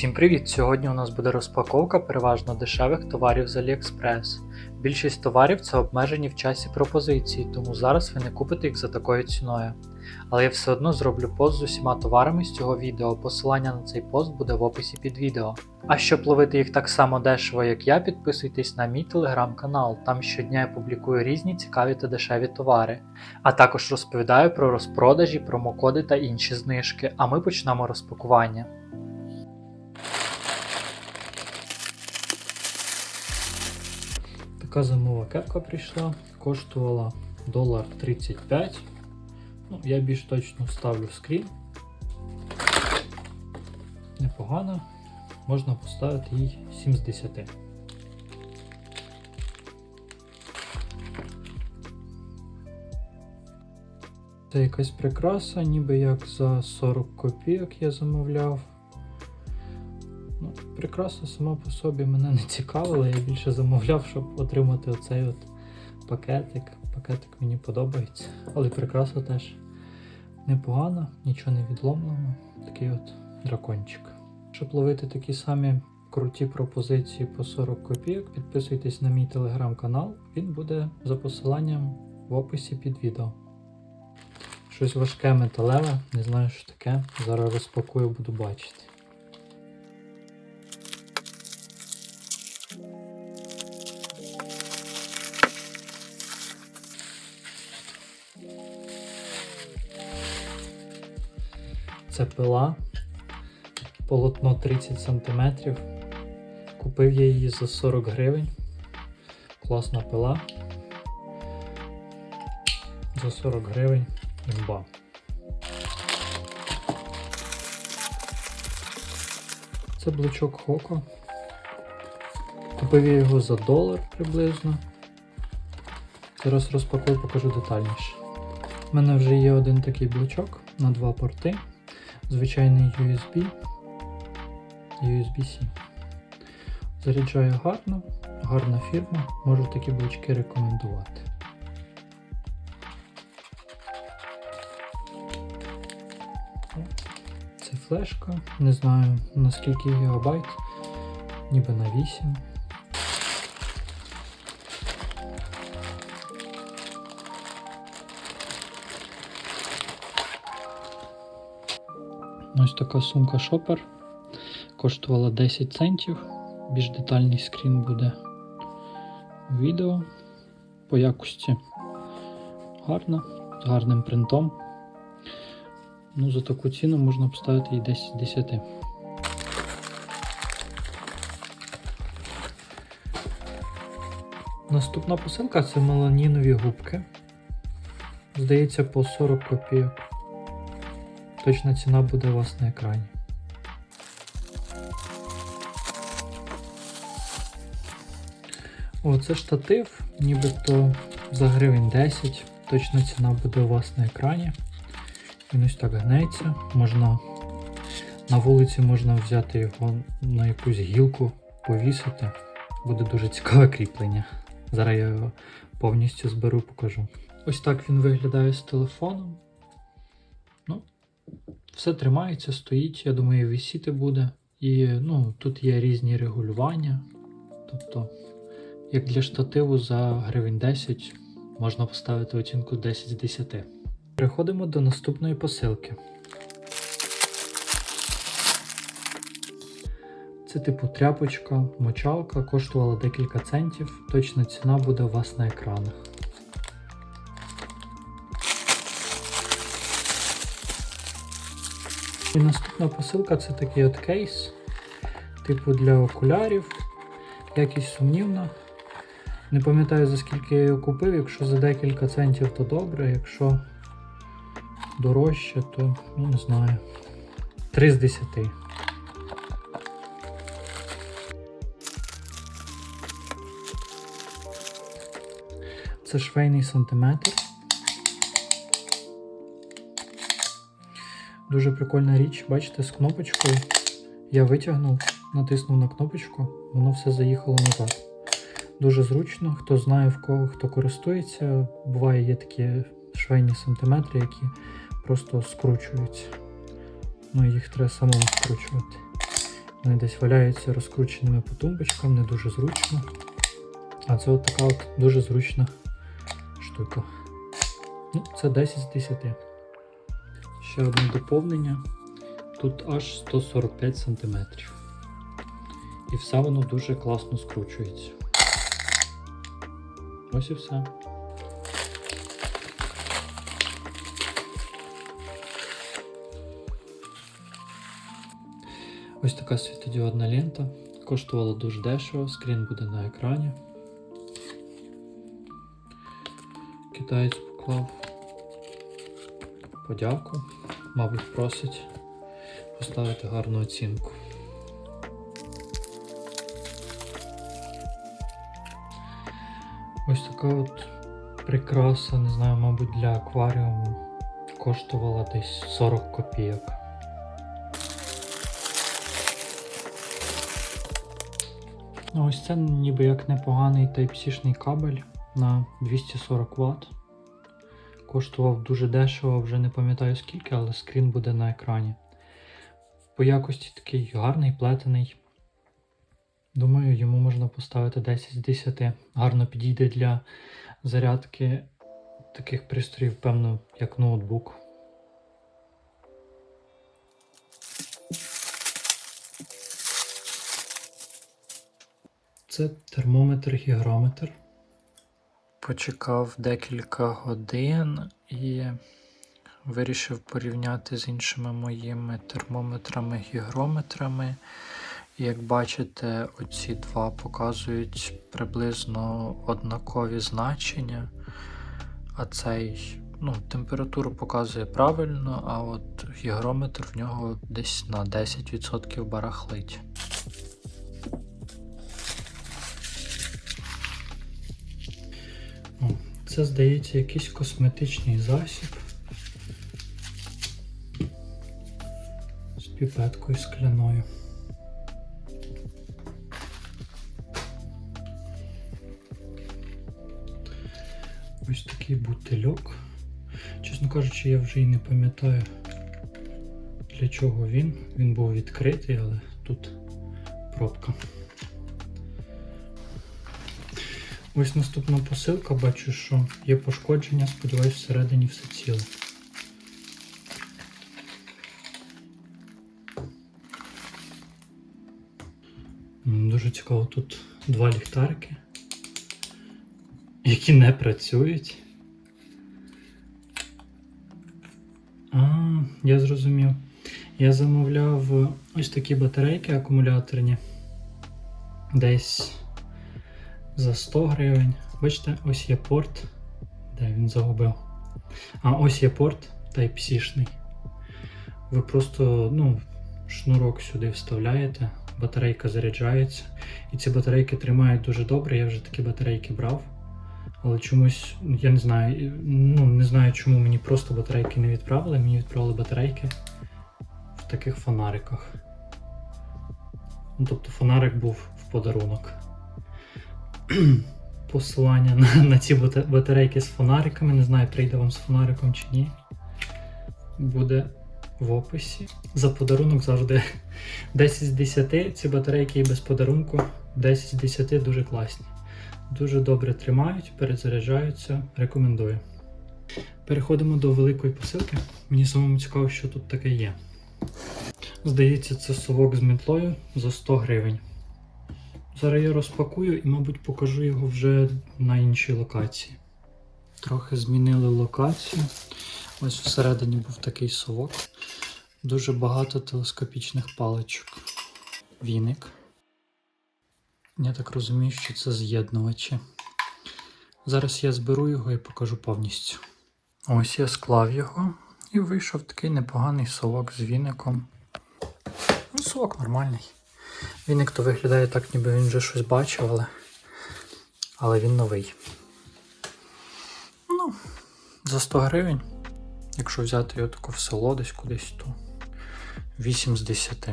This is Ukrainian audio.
Всім привіт! Сьогодні у нас буде розпаковка переважно дешевих товарів з AliExpress. Більшість товарів це обмежені в часі пропозиції, тому зараз ви не купите їх за такою ціною. Але я все одно зроблю пост з усіма товарами з цього відео. Посилання на цей пост буде в описі під відео. А щоб ловити їх так само дешево, як я, підписуйтесь на мій телеграм-канал. Там щодня я публікую різні цікаві та дешеві товари. А також розповідаю про розпродажі, промокоди та інші знижки. А ми почнемо розпакування. Така зимова кепка прийшла, коштувала долар 35. Ну, я більш точно вставлю скрін. Непогано. Можна поставити їй 7 з 10. Це якась прикраса, ніби як за 40 копійок я замовляв. Прикраса сама по собі мене не цікавила, я більше замовляв, щоб отримати оцей от пакетик. Пакетик мені подобається, але прикраса теж непогана, нічого не відломлено. Такий от дракончик. Щоб ловити такі самі круті пропозиції по 40 копійок, підписуйтесь на мій телеграм-канал, він буде за посиланням в описі під відео. Щось важке металеве, не знаю, що таке. Зараз розпакую, буду бачити. Це пила, полотно 30 см. Купив я її за 40 гривень. Класна пила. За 40 гривень імба. Це блочок Хоко. Купив я його за долар приблизно. Зараз розпакую, покажу детальніше. У мене вже є один такий блочок на два порти. Звичайний USB, USB-C. Заряджає гарно, гарна фірма, можу такі блочки рекомендувати. Це флешка, не знаю наскільки гігабайт, ніби на 8. Ось така сумка шопер. Коштувала 10 центів. Більш детальний скрін буде у відео. По якості гарна, з гарним принтом. Ну, за таку ціну можна поставити і 10 10. Наступна посилка це меланінові губки. Здається, по 40 копійок. Точна ціна буде у вас на екрані. О, це штатив, нібито за гривень 10. Точна ціна буде у вас на екрані. Він ось так гнеться. Можна на вулиці можна взяти його на якусь гілку, повісити. Буде дуже цікаве кріплення. Зараз я його повністю зберу покажу. Ось так він виглядає з телефоном. Все тримається, стоїть, я думаю, висіти буде. І ну, тут є різні регулювання. Тобто, як для штативу за гривень 10 можна поставити оцінку 10 з 10. Переходимо до наступної посилки. Це типу тряпочка, мочалка, коштувала декілька центів. Точна ціна буде у вас на екранах. І наступна посилка це такий от кейс, типу для окулярів. Якість сумнівна. Не пам'ятаю за скільки я його купив, якщо за декілька центів, то добре, якщо дорожче, то ну, не знаю. 3 з 10. Це швейний сантиметр. Дуже прикольна річ, бачите, з кнопочкою. Я витягнув, натиснув на кнопочку, воно все заїхало назад. Дуже зручно, хто знає в кого хто користується, буває є такі швейні сантиметри, які просто скручуються. Ну їх треба самому скручувати. Вони десь валяються розкрученими по тумбочкам, не дуже зручно. А це от така от дуже зручна штука. Ну, це 10 з 10. Ще одне доповнення. Тут аж 145 см. І все воно дуже класно скручується. Ось і все. Ось така світодіодна лента. Коштувала дуже дешево, скрін буде на екрані. Китаєць поклав подяку. Мабуть, просить поставити гарну оцінку. Ось така от прикраса, не знаю, мабуть, для акваріуму коштувала десь 40 копійок. Ну, ось це ніби як непоганий Type-C-шний кабель на 240 Вт. Коштував дуже дешево, вже не пам'ятаю скільки, але скрін буде на екрані. По якості такий гарний, плетений. Думаю, йому можна поставити 10 з 10. Гарно підійде для зарядки таких пристроїв, певно, як ноутбук. Це термометр-гігрометр. Почекав декілька годин і вирішив порівняти з іншими моїми термометрами, гігрометрами. Як бачите, оці два показують приблизно однакові значення, а цей ну, температуру показує правильно, а от гігрометр в нього десь на 10% барахлить. Це, здається, якийсь косметичний засіб. З піпеткою скляною. Ось такий бутильок. Чесно кажучи, я вже і не пам'ятаю, для чого він. Він був відкритий, але тут пробка. Ось наступна посилка, бачу, що є пошкодження, сподіваюсь, всередині все ціле. Дуже цікаво, тут два ліхтарики, які не працюють. А, я зрозумів. Я замовляв ось такі батарейки акумуляторні. Десь за 100 гривень. Бачите, ось є порт. Де він загубив? А ось є порт Type-C-шний. Ви просто ну, шнурок сюди вставляєте, батарейка заряджається. І ці батарейки тримають дуже добре. Я вже такі батарейки брав. Але чомусь, я не знаю, ну не знаю, чому мені просто батарейки не відправили. Мені відправили батарейки в таких фонариках. Ну, тобто фонарик був в подарунок. Посилання на, на ці батарейки з фонариками. Не знаю, прийде вам з фонариком чи ні. Буде в описі. За подарунок завжди 10 з 10. Ці батарейки і без подарунку 10 з 10 дуже класні. Дуже добре тримають, перезаряджаються. Рекомендую. Переходимо до великої посилки. Мені самому цікаво, що тут таке є. Здається, це совок з мітлою за 100 гривень. Зараз я розпакую і, мабуть, покажу його вже на іншій локації. Трохи змінили локацію. Ось всередині був такий совок. Дуже багато телескопічних паличок. Віник. Я так розумію, що це з'єднувачі. Зараз я зберу його і покажу повністю. Ось я склав його і вийшов такий непоганий совок з віником. Ну, совок нормальний. Віник то виглядає так, ніби він вже щось бачив, але, але він новий. Ну, за 100 гривень, якщо взяти його тако в село десь кудись, то 8 з 10.